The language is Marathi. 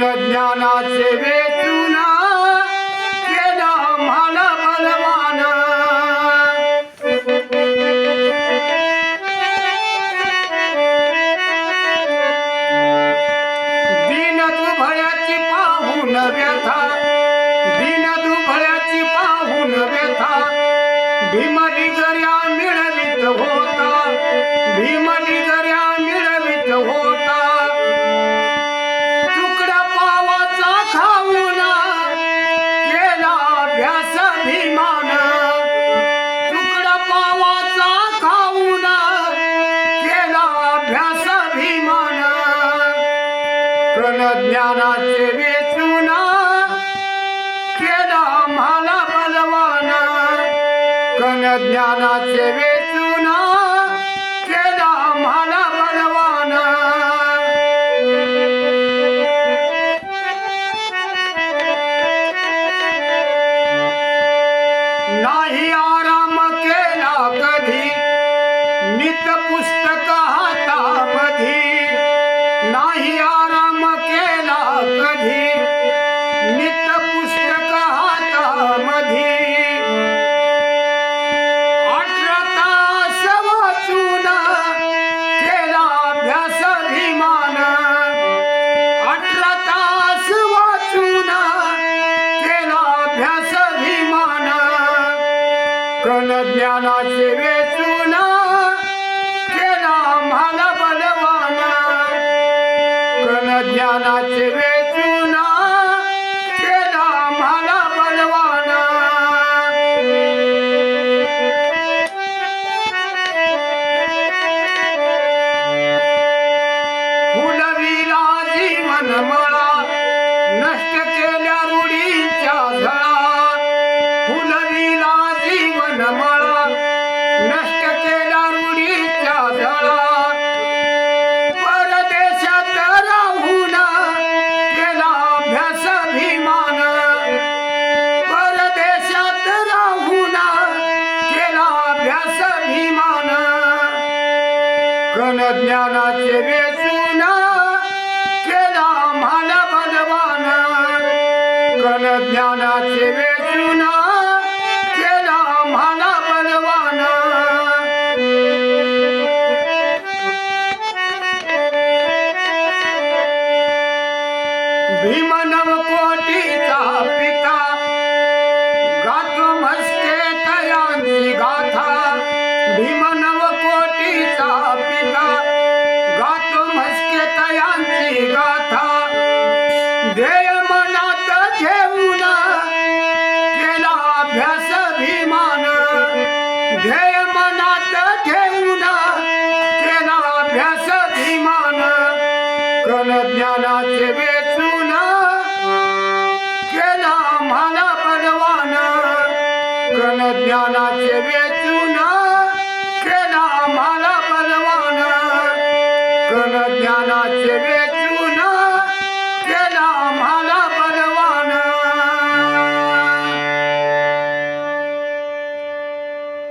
कन ज्ञानाचे वेचून केला मला बलवान. दीन दुभळ्याची पाहून व्यथा दीन दुभळ्याची पाहून व्यथा. भीमली गर्या मिळवित होता भीमली दर्या मिळ कन ज्ञानाचे वेचून केला मला बलवान. कन ज्ञानाचे वेचून केला मला बलवान. नित पुस्तक हातामधी अठरा तास वाचून केला अभ्यास भीमान अठरा तास वाचून केला अभ्यास कन ज्ञानाचे वेळ नष्ट केल्या रूढीच्या झळा. फुलविला जीवन मला नष्ट केल्या रूढीच्या झळा. परदेशात राहून केला अभ्यास भीमान परदेशात राहून केला अभ्यास भीमान कन ज्ञानाचे वेचून कन ज्ञानाचे वेचून केला आम्हाला बलवान. भीमनव कोटीचा पिता गातो मस्ते तयांची गाथा. भीमनव कोटीचा पिता गातो मस्के तयांची गाथा. ध्येय ठेवून केला अभ्यास भीमान ध्येय मनात ठेवून केला अभ्यास भीमान कल ज्ञानाचे वेचून केला मला बलवान. कल ज्ञानाचे वेच केला